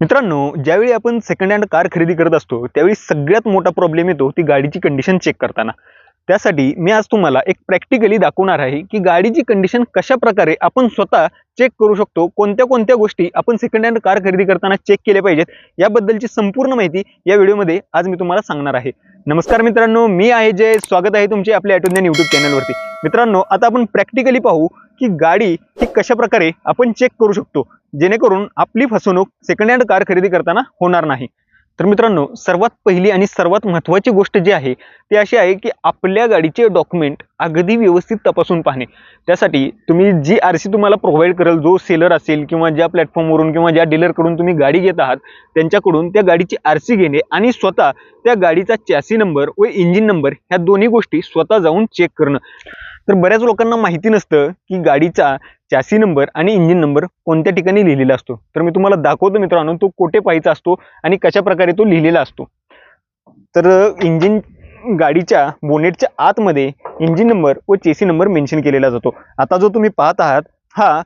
मित्रांनो ज्यावेळी आपण सेकंड हँड कार खरेदी करत असतो त्यावेळी सगळ्यात मोठा प्रॉब्लेम येतो ती गाडीची कंडिशन चेक करताना. त्यासाठी मी आज तुम्हाला एक प्रॅक्टिकली दाखवणार आहे की गाडीची कंडिशन कशा प्रकारे आपण स्वतः चेक करू शकतो कोणत्या कोणत्या गोष्टी आपण सेकंड हँड कार खरेदी करताना चेक केल्या पाहिजेत याबद्दलची संपूर्ण माहिती या व्हिडिओमध्ये आज मी तुम्हाला सांगणार आहे. नमस्कार मित्रांनो मी आहे जय स्वागत आहे तुमचे आपल्या ॲटोज्ञान यूट्यूब चॅनलवरती मित्रांनो आता आपण प्रॅक्टिकली पाहू की गाडी ही कशा प्रकारे आपण चेक करू शकतो. जेणेकरून आपली फसवणूक सेकंड हँड कार खरेदी करताना होणार नाही. तर मित्रांनो सर्वात पहिली आणि सर्वात महत्त्वाची गोष्ट जी आहे ती अशी आहे की आपल्या गाडीचे डॉक्युमेंट अगदी व्यवस्थित तपासून पाहणे. त्यासाठी तुम्ही जी आर सी तुम्हाला प्रोव्हाइड करेल जो सेलर असेल किंवा ज्या प्लॅटफॉर्मवरून किंवा ज्या डीलरकडून तुम्ही गाडी घेत आहात त्यांच्याकडून त्या गाडीची आर सी घेणे आणि स्वतः त्या गाडीचा चॅसी नंबर व इंजिन नंबर ह्या दोन्ही गोष्टी स्वतः जाऊन चेक करणं. तर बऱ्याच लोकांना माहिती नसतं की गाडीचा चॅसी नंबर आणि इंजिन नंबर कोणत्या ठिकाणी लिहिलेला असतो. तर मी तुम्हाला दाखवतो मित्रांनो तो कोठे पाहायचा असतो आणि कशा प्रकारे तो लिहिलेला असतो. तर इंजिन गाडीच्या बोनेटच्या आतमध्ये इंजिन नंबर व चेसी नंबर मेन्शन केलेला जातो. आता जो तुम्ही पाहत आहात हा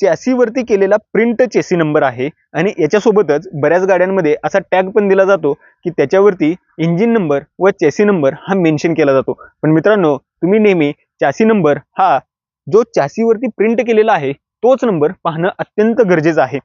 चॅसीवरती केलेला प्रिंट चेसी नंबर आहे आणि याच्यासोबतच बऱ्याच गाड्यांमध्ये असा टॅग पण दिला जातो की त्याच्यावरती इंजिन नंबर व चेसी नंबर हा मेन्शन केला जातो. पण मित्रांनो तुम्ही नेहमी चॅसी नंबर हा जो चॅसीवरती प्रिंट केलेला आहे तोच नंबर पाहणं अत्यंत गरजेचं आहे.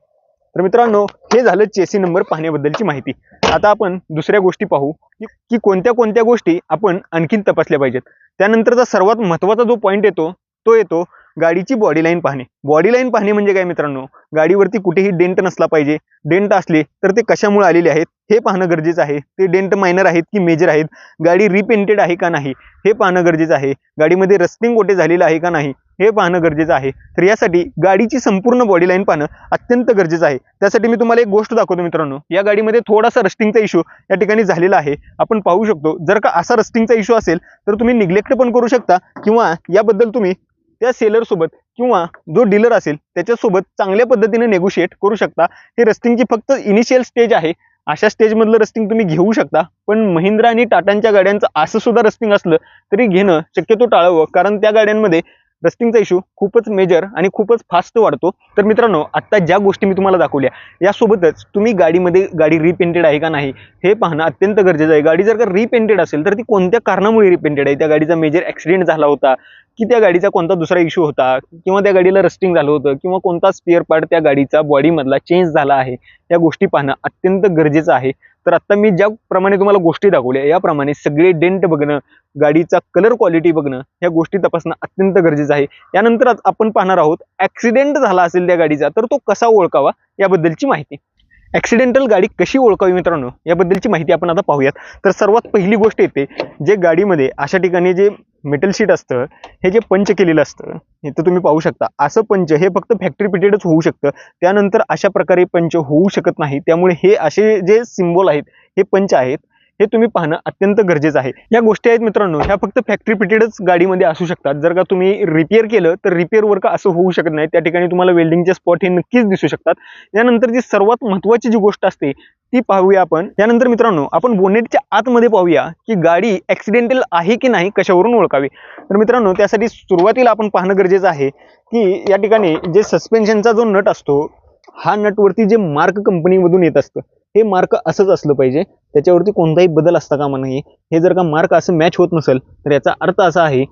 तर मित्रांनो हे झालं चेसी नंबर पाहण्याबद्दलची माहिती. आता आपण दुसऱ्या गोष्टी पाहू की कोणत्या कोणत्या गोष्टी आपण आणखीन तपासल्या पाहिजेत. त्यानंतरचा सर्वात महत्त्वाचा जो पॉईंट येतो तो येतो गाडीची बॉडी लाईन पाहणे. बॉडी लाईन पाहणे म्हणजे काय मित्रांनो? गाडीवरती कुठेही डेंट नसला पाहिजे. डेंट असले तर ते कशामुळे आलेले आहेत? हे पाहणं गरजेचं आहे. ते डेंट मायनर आहेत की मेजर आहेत? गाडी रिपेंटेड आहे का नाही? हे पाहणं गरजेचं आहे. गाडीमध्ये रस्टिंग कोठे झालेलं आहे का नाही? हे पाहणं गरजेचं आहे. तर यासाठी गाडीची संपूर्ण बॉडी लाईन पाहणं अत्यंत गरजेचं आहे. त्यासाठी मी तुम्हाला एक गोष्ट दाखवतो मित्रांनो. या गाडीमध्ये थोडासा रस्टिंगचा इश्यू या ठिकाणी झालेला आहे. आपण पाहू शकतो. जर का असा रस्टिंगचा इश्यू असेल तर तुम्ही निग्लेक्ट पण करू शकता किंवा याबद्दल तुम्ही त्या सेलरसोबत किंवा जो डीलर असेल त्याच्यासोबत चांगल्या पद्धतीने नेगोशिएट करू शकता. हे रस्टिंगची फक्त इनिशियल स्टेज आहे. अशा स्टेजमधलं रस्टिंग तुम्ही घेऊ शकता. पण महिंद्रा आणि टाटांच्या गाड्यांचं असं सुद्धा रस्टिंग असलं तरी घेणं शक्यतो टाळावं. कारण त्या गाड्यांमध्ये रस्टिंगचा इश्यू खूपच मेजर आणि खूपच फास्ट वाढतो. तर मित्रांनो आत्ता ज्या गोष्टी मी तुम्हाला दाखवल्या यासोबतच तुम्ही गाडीमध्ये गाडी रिपेंटेड आहे का नाही हे पाहणं अत्यंत गरजेचं आहे. गाडी जर का रिपेंटेड असेल तर ती कोणत्या कारणामुळे रिपेंटेड आहे? त्या गाडीचा मेजर ॲक्सिडेंट झाला होता. की त्या गाडीचा कोणता दुसरा इश्यू होता किंवा त्या गाडीला रस्टिंग झालं होतं किंवा कोणता स्पेअर पार्ट त्या गाडीचा बॉडीमधला चेंज झाला आहे या गोष्टी पाहणं अत्यंत गरजेचं आहे. तर आत्ता मी ज्याप्रमाणे तुम्हाला गोष्टी दाखवल्या याप्रमाणे सगळे डेंट बघणं गाडीचा कलर क्वालिटी बघणं ह्या गोष्टी तपासणं अत्यंत गरजेचं आहे. यानंतर आपण पाहणार आहोत ॲक्सिडेंट झाला असेल त्या गाडीचा तर तो कसा ओळखावा याबद्दलची माहिती. ॲक्सिडेंटल गाडी कशी ओळखावी मित्रांनो? याबद्दलची माहिती आपण आता पाहूयात. तर सर्वात पहिली गोष्ट येते जे गाडीमध्ये अशा ठिकाणी जे मेटल शीट असतं हे जे पंच केलेलं असतं हे तर तुम्ही पाहू शकता. असं पंच हे फक्त फॅक्टरी पिटेडच होऊ शकतं. त्यानंतर अशा प्रकारे पंच होऊ शकत नाही. त्यामुळे हे असे जे सिम्बॉल आहेत हे पंच आहेत. हे तुम्ही पाहणं अत्यंत गरजेचं आहे. या गोष्टी आहेत मित्रांनो ह्या फक्त फॅक्टरी पिटेडच गाडीमध्ये असू शकतात. जर का तुम्ही रिपेअर केलं तर रिपेअर वर्क असं होऊ शकत नाही. त्या ठिकाणी तुम्हाला वेल्डिंगचे स्पॉट हे नक्कीच दिसू शकतात. यानंतर जी सर्वात महत्त्वाची जी गोष्ट असते ती पाहूया आपण. त्यानंतर मित्रांनो आपण बोनेटच्या आतमध्ये पाहूया की गाडी ॲक्सिडेंटल आहे की नाही कशावरून ओळखावी? तर मित्रांनो त्यासाठी सुरुवातीला आपण पाहणं गरजेचं आहे की या ठिकाणी जे सस्पेन्शनचा जो नट असतो हा नटवरती जे मार्क कंपनीमधून येत असतं हे मार्क असंच असलं पाहिजे. त्याच्यावरती कोणताही बदल असता कामा नाही हे जर का मार्क असं मॅच होत नसेल तर याचा अर्थ असा आहे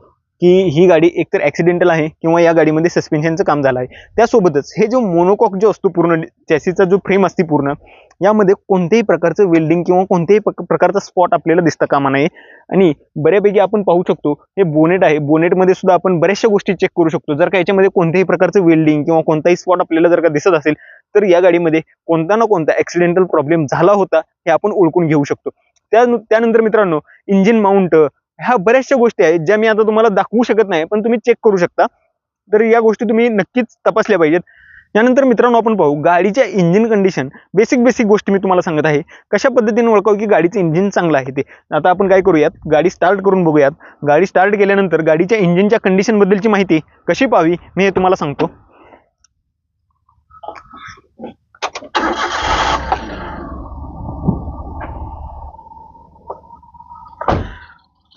की ही गाडी एकतर ॲक्सिडेंटल आहे किंवा या गाडीमध्ये सस्पेन्शनचं काम झालं आहे. त्यासोबतच हे जो मोनोकॉक जो असतो पूर्ण चॅसीचा जो फ्रेम असते पूर्ण यामध्ये कोणत्याही प्रकारचं वेल्डिंग किंवा कोणत्याही प्रकारचा स्पॉट आपल्याला दिसता कामा नाही आणि बऱ्यापैकी आपण पाहू शकतो हे बोनेट आहे. बोनेटमध्ये सुद्धा आपण बऱ्याचशा गोष्टी चेक करू शकतो. जर का याच्यामध्ये कोणत्याही प्रकारचं वेल्डिंग किंवा कोणताही स्पॉट आपल्याला जर का दिसत असेल तर या गाडीमध्ये कोणता ना कोणता ॲक्सिडेंटल प्रॉब्लेम झाला होता हे आपण ओळखून घेऊ शकतो. त्या त्यानंतर मित्रांनो इंजिन माउंट ह्या बऱ्याचशा गोष्टी आहेत ज्या मी आता तुम्हाला दाखवू शकत नाही पण तुम्ही चेक करू शकता. तर या गोष्टी तुम्ही नक्कीच तपासल्या पाहिजेत. यानंतर मित्रांनो आपण पाहू गाडीच्या इंजिन कंडिशन बेसिक बेसिक गोष्टी मी तुम्हाला सांगत आहे. कशा पद्धतीने ओळखावं की गाडीचं इंजिन चांगलं आहे ते? आता आपण काय करूयात? गाडी स्टार्ट करून बघूयात. गाडी स्टार्ट केल्यानंतर गाडीच्या इंजिनच्या कंडिशनबद्दलची माहिती कशी पाहावी मी हे तुम्हाला सांगतो.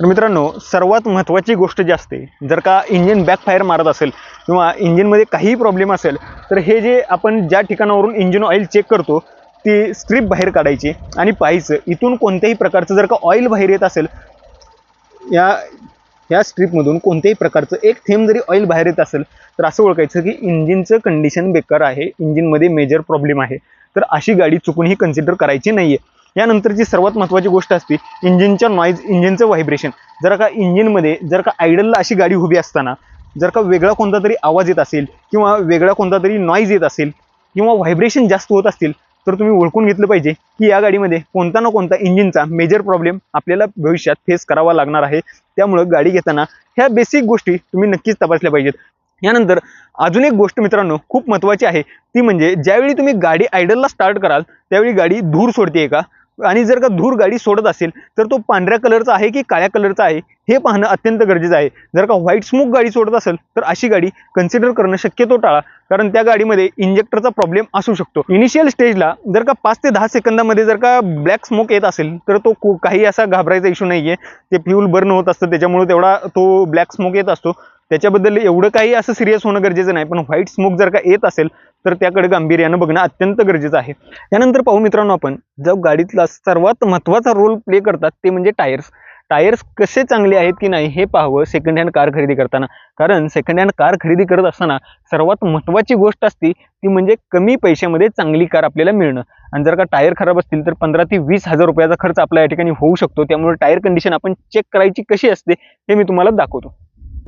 तर मित्रांनो सर्वात महत्त्वाची गोष्ट जी असते जर का इंजिन बॅकफायर मारत असेल किंवा इंजिनमध्ये काहीही प्रॉब्लेम असेल तर हे जे आपण ज्या ठिकाणावरून इंजिन ऑइल चेक करतो ती स्ट्रीप बाहेर काढायची आणि पाहायचं इथून कोणत्याही प्रकारचं जर का ऑइल बाहेर येत असेल या ह्या स्ट्रीपमधून कोणत्याही प्रकारचं एक थेंब जरी ऑइल बाहेर येत असेल तर असं ओळखायचं की इंजिनचं कंडिशन बेकार आहे इंजिनमध्ये मेजर प्रॉब्लेम आहे. तर अशी गाडी चुकूनही कन्सिडर करायची नाही आहे यानंतरची सर्वात महत्त्वाची गोष्ट असते इंजिनच्या नॉईज इंजिनचं व्हायब्रेशन जर का इंजिनमध्ये जर का आयडलला अशी गाडी उभी असताना जर का वेगळा कोणता तरी आवाज येत असेल किंवा वेगळा कोणता तरी नॉईज येत असेल किंवा व्हायब्रेशन जास्त होत असतील तर तुम्ही ओळखून घेतलं पाहिजे की या गाडीमध्ये कोणता ना कोणता इंजिनचा मेजर प्रॉब्लेम आपल्याला भविष्यात फेस करावा लागणार आहे. त्यामुळं गाडी घेताना ह्या बेसिक गोष्टी तुम्ही नक्कीच तपासल्या पाहिजेत. यानंतर अजून एक गोष्ट मित्रांनो खूप महत्त्वाची आहे. ती म्हणजे ज्यावेळी तुम्ही गाडी आयडलला स्टार्ट कराल त्यावेळी गाडी धूर सोडते का? आणि जर का धूर गाडी सोडत असेल तर तो पांढऱ्या कलरचा आहे की काळ्या कलरचा आहे हे पाहणं अत्यंत गरजेचं आहे. जर का व्हाईट स्मोक गाडी सोडत असेल तर अशी गाडी कन्सिडर करणं शक्यतो टाळा कारण त्या गाडीमध्ये इंजेक्टरचा प्रॉब्लेम असू शकतो. इनिशियल स्टेजला जर का पाच ते दहा सेकंदामध्ये जर का ब्लॅक स्मोक येत असेल तर तो कु- काही असा घाबरायचा इशू नाही आहे ते फ्यूल बर्न होत असतं त्याच्यामुळे तेवढा तो ब्लॅक स्मोक येत असतो. त्याच्याबद्दल एवढं काही असं सिरियस होणं गरजेचं नाही पण व्हाईट स्मोक जर का येत असेल तर त्याकडे गांभीर्यानं बघणं अत्यंत गरजेचं आहे. यानंतर पाहू मित्रांनो आपण जो गाडीतला सर्वात महत्त्वाचा रोल प्ले करतात ते म्हणजे टायर्स टायर्स कसे चांगले आहेत की नाही हे पाहावं सेकंड हँड कार खरेदी करताना. कारण सेकंड हँड कार खरेदी करत असताना सर्वात महत्त्वाची गोष्ट असती ती म्हणजे कमी पैशामध्ये चांगली कार आपल्याला मिळणं. आणि जर का टायर खराब असतील तर पंधरा ते वीस हजार रुपयाचा खर्च आपल्या या ठिकाणी होऊ शकतो. त्यामुळे टायर कंडिशन आपण चेक करायची कशी असते हे मी तुम्हाला दाखवतो.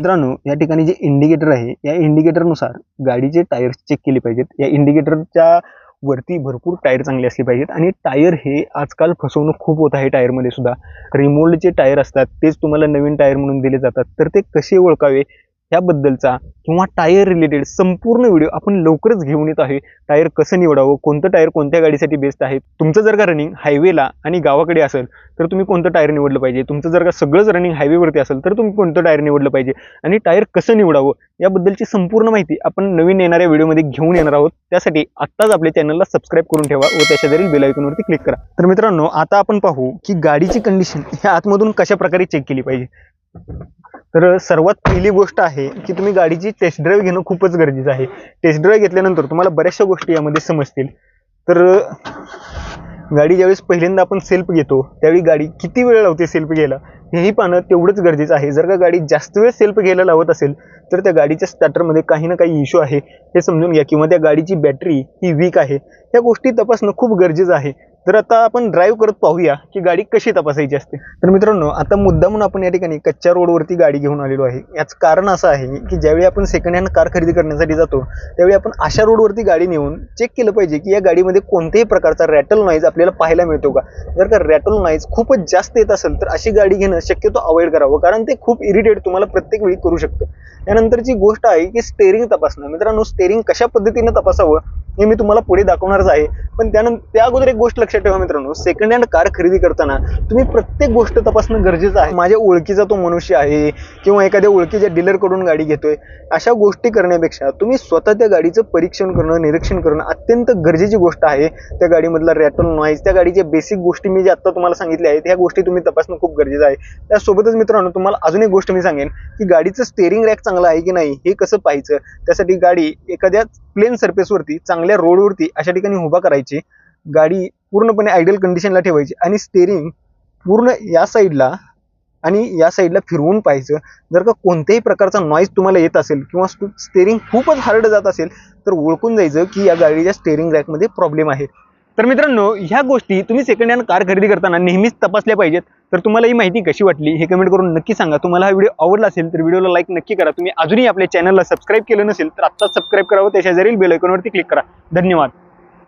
मित्रांनो या ठिकाणी जे इंडिकेटर आहे या इंडिकेटरनुसार गाडीचे टायर्स चेक केले पाहिजेत. या इंडिकेटरच्या वरती भरपूर टायर चांगले असले पाहिजेत. आणि टायर हे आजकाल फसवणूक खूप होत आहे टायरमध्ये सुद्धा. रिमोल्डचे टायर असतात तेच तुम्हाला नवीन टायर म्हणून दिले जातात. तर ते कसे ओळखावे? ह्याबद्दलचा किंवा टायर रिलेटेड संपूर्ण व्हिडिओ आपण लवकरच घेऊन येत आहे. टायर कसं निवडावं कोणतं टायर कोणत्या गाडीसाठी बेस्ट आहे? तुमचं जर का रनिंग हायवेला आणि गावाकडे असेल तर तुम्ही कोणतं टायर निवडलं पाहिजे? तुमचं जर का सगळंच रनिंग हायवेवरती असेल तर तुम्ही कोणतं टायर निवडलं पाहिजे? आणि टायर कसं निवडावं? याबद्दलची संपूर्ण माहिती आपण नवीन येणाऱ्या व्हिडिओमध्ये घेऊन येणार आहोत. त्यासाठी आत्ताच आपल्या चॅनलला सबस्क्राईब करून ठेवा व त्या शेजारील क्लिक करा. तर मित्रांनो आता आपण पाहू की गाडीची कंडिशन ह्या आतमधून कशा प्रकारे चेक केली पाहिजे? तर सर्वात पहिली गोष्ट आहे की तुम्ही गाडीची टेस्ट ड्राईव्ह घेणं खूपच गरजेचं आहे. टेस्ट ड्राईव्ह घेतल्यानंतर तुम्हाला बऱ्याचशा गोष्टी यामध्ये समजतील. तर गाडी ज्यावेळेस पहिल्यांदा आपण सेल्फ घेतो त्यावेळी गाडी किती वेळ लावते सेल्फ घ्यायला? हेही पाहणं तेवढंच गरजेचं आहे. जर का गाडी जास्त वेळ सेल्फ घ्यायला लावत असेल तर त्या गाडीच्या स्टार्टरमध्ये काही ना काही इश्यू आहे. हे समजून घ्या किंवा त्या गाडीची बॅटरी ही वीक आहे. या गोष्टी तपासणं खूप गरजेचं आहे. तर आता आपण ड्राईव्ह करत पाहूया की गाडी कशी तपासायची असते. तर मित्रांनो आता मुद्दा म्हणून आपण या ठिकाणी कच्च्या रोडवरती गाडी घेऊन आलेलो आहे. याचं कारण असं आहे की ज्यावेळी आपण सेकंड हँड कार खरेदी करण्यासाठी जातो त्यावेळी आपण अशा रोडवरती गाडी नेऊन चेक केलं पाहिजे की या गाडीमध्ये कोणत्याही प्रकारचा रॅटल नॉईज आपल्याला पाहायला मिळतो का? जर का रॅटल नॉईज खूपच जास्त येत असेल तर अशी गाडी घेणं शक्यतो अवॉइड करावं कारण ते खूप इरिटेट तुम्हाला प्रत्येक वेळी करू शकतं. यानंतरची गोष्ट आहे की स्टेअरिंग तपासणं. मित्रांनो स्टेअरिंग कशा पद्धतीनं तपासावं? हे मी तुम्हाला पुढे दाखवणारच आहे. पण त्यानंतर त्या अगोदर एक गोष्ट लक्षात ठेवा मित्रांनो. सेकंड हँड कार खरेदी करताना तुम्ही प्रत्येक गोष्ट तपासणं गरजेचं आहे. माझ्या ओळखीचा तो मनुष्य आहे किंवा एखाद्या ओळखीच्या डीलरकडून गाडी घेतोय. अशा गोष्टी करण्यापेक्षा तुम्ही स्वतः त्या गाडीचं परीक्षण करणं निरीक्षण करणं अत्यंत गरजेची गोष्ट आहे. त्या गाडीमधला रॅटल नॉईज त्या गाडीच्या बेसिक गोष्टी मी जे आत्ता तुम्हाला सांगितल्या आहेत ह्या गोष्टी तुम्ही तपासणं खूप गरजेचं आहे. त्यासोबतच मित्रांनो तुम्हाला अजून एक गोष्ट मी सांगेन की गाडीचं स्टेअरिंग रॅक चांगलं आहे की नाही हे कसं पाहायचं? त्यासाठी गाडी एखाद्या प्लेन सर्फेसवरती चांगलं चांगल्या रोडवरती अशा ठिकाणी उभा करायची गाडी पूर्णपणे आयडियल कंडिशनला ठेवायची आणि स्टेअरिंग पूर्ण या साईडला आणि या साईडला फिरवून पाहायचं. जर का कोणत्याही प्रकारचा नॉईज तुम्हाला येत असेल किंवा स्टेअरिंग खूपच हार्ड जात असेल तर ओळखून जायचं की या गाडीच्या स्टेअरिंग रॅकमध्ये प्रॉब्लेम आहे. तर मित्रांनो ह्या गोष्टी तुम्ही सेकंड हँड कार खरेदी करताना नेहमीच तपासल्या पाहिजेत. तर तुम्हाला ही माहिती कशी वाटली हे कमेंट करून नक्की सांगा. तुम्हाला हा व्हिडिओ आवडला असेल तर व्हिडिओला लाईक नक्की करा. तुम्ही अजूनही आपल्या चॅनलला सबस्क्राईब केलं नसेल तर आत्ताच सबस्क्राईब करावं. त्याच्या जरील बेल आयकॉनवरती क्लिक करा. धन्यवाद.